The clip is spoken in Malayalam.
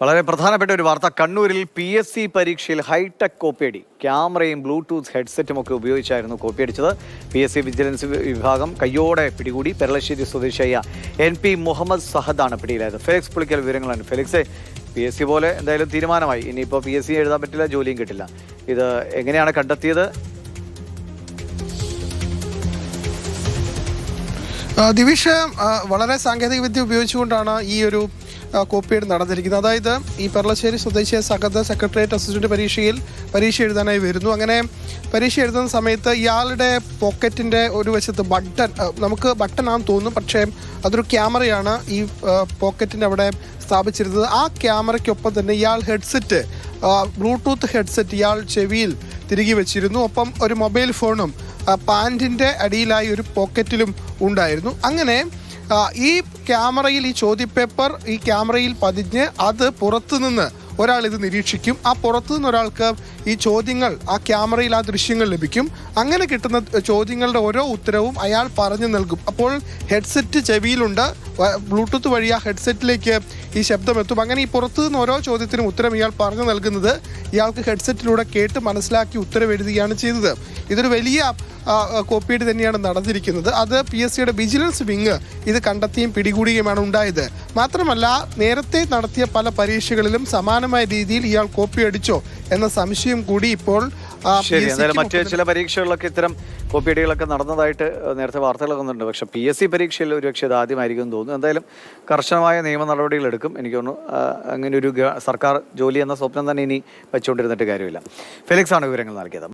വളരെ പ്രധാനപ്പെട്ട ഒരു വാർത്ത. കണ്ണൂരിൽ പി എസ് സി പരീക്ഷയിൽ ഹൈടെക് കോപ്പിയടി. ക്യാമറയും ബ്ലൂടൂത്ത് ഹെഡ്സെറ്റും ഒക്കെ ഉപയോഗിച്ചായിരുന്നു കോപ്പിയടിച്ചത്. പി എസ് സി വിജിലൻസ് വിഭാഗം കയ്യോടെ പിടികൂടി. പെരളശ്ശേരി സ്വദേശിയായ എൻ പി മുഹമ്മദ് സഹദാണ് പിടിയിലായത്. ഫെലിക്സ് പുളിക്കൽ വിവരങ്ങളാണ്. ഫെലിക്സ് പി എസ് സി പോലെ എന്തായാലും തീരുമാനമായി. ഇനിയിപ്പോൾ പി എസ് സി എഴുതാൻ പറ്റില്ല ജോലിയും കിട്ടില്ല. ഇത് എങ്ങനെയാണ് കണ്ടെത്തിയത്? ദിവിഷ വളരെ സാങ്കേതിക വിദ്യ ഉപയോഗിച്ചുകൊണ്ടാണ് ഈ ഒരു കോപ്പിയേഡ് നടന്നിരിക്കുന്നത്. അതായത് ഈ പെർളശ്ശേരി സ്വദേശിയ സഹദ സെക്രട്ടേറിയറ്റ് അസിസ്റ്റന്റ് പരീക്ഷയിൽ പരീക്ഷ എഴുതാനായി വരുന്നു. അങ്ങനെ പരീക്ഷ എഴുതുന്ന സമയത്ത് ഇയാളുടെ പോക്കറ്റിന്റെ ഒരു വശത്ത് ബട്ടൺ നമുക്ക് ബട്ടൺ ആണെന്ന് തോന്നുന്നു. പക്ഷേ അതൊരു ക്യാമറയാണ് ഈ പോക്കറ്റിന്റെ അവിടെ സ്ഥാപിച്ചിരുന്നത്. ആ ക്യാമറയ്ക്കൊപ്പം തന്നെ ഇയാൾ ഹെഡ്സെറ്റ് ബ്ലൂടൂത്ത് ഹെഡ്സെറ്റ് ഇയാൾ ചെവിയിൽ തിരികെ വെച്ചിരുന്നു. ഒപ്പം ഒരു മൊബൈൽ ഫോണും പാന്റിന്റെ അടിയിലായി ഒരു പോക്കറ്റിലും ഉണ്ടായിരുന്നു. അങ്ങനെ ഈ ക്യാമറയിൽ ഈ ചോദ്യപേപ്പർ ഈ ക്യാമറയിൽ പതിഞ്ഞ് അത് പുറത്തുനിന്ന് ഒരാൾ ഇത് നിരീക്ഷിക്കും. ആ പുറത്തു നിന്ന് ഒരാൾക്ക് ഈ ചോദ്യങ്ങൾ ആ ക്യാമറയിൽ ആ ദൃശ്യങ്ങൾ ലഭിക്കും. അങ്ങനെ കിട്ടുന്ന ചോദ്യങ്ങളുടെ ഓരോ ഉത്തരവും അയാൾ പറഞ്ഞു നൽകും. അപ്പോൾ ഹെഡ്സെറ്റ് ചെവിയിലുണ്ട്. ബ്ലൂടൂത്ത് വഴി ആ ഹെഡ്സെറ്റിലേക്ക് ഈ ശബ്ദം എത്തും. അങ്ങനെ ഈ പുറത്തു നിന്ന് ഓരോ ചോദ്യത്തിനും ഉത്തരം ഇയാൾ പറഞ്ഞു നൽകുന്നത് ഇയാൾക്ക് ഹെഡ്സെറ്റിലൂടെ കേട്ട് മനസ്സിലാക്കി ഉത്തരം എഴുതുകയാണ് ചെയ്തത്. ഇതൊരു വലിയ ആ, തന്നെയാണ് നടന്നിരിക്കുന്നത്. അത് പി എസ് സിയുടെ വിജിലൻസ് വിങ് ഇത് കണ്ടെത്തിയും പിടികൂടുകയുമാണ് ഉണ്ടായത്. മാത്രമല്ല നേരത്തെ നടത്തിയ പല പരീക്ഷകളിലും സമാനമായ രീതിയിൽ ഇയാൾ കോപ്പി അടിച്ചോ എന്ന സംശയം കൂടി ഇപ്പോൾ മറ്റു ശരി മറ്റ് ചില പരീക്ഷകളിലൊക്കെ ഇത്തരം കോപ്പിയടികളൊക്കെ നടന്നതായിട്ട് നേരത്തെ വാർത്തകളൊക്കെ വന്നിട്ടുണ്ട്. പക്ഷേ പി എസ് സി പരീക്ഷയിൽ ഒരുപക്ഷെ ഇത് ആദ്യമായിരിക്കും എന്ന് തോന്നുന്നു. എന്തായാലും കർശനമായ നിയമ നടപടികൾ എടുക്കും. എനിക്ക് തോന്നുന്നു അങ്ങനെ ഒരു സർക്കാർ ജോലി എന്ന സ്വപ്നം തന്നെ ഇനി വെച്ചുകൊണ്ടിരുന്നിട്ട് കാര്യമില്ല. ഫെലിക്സ് ആണ് വിവരങ്ങൾ നൽകിയത്.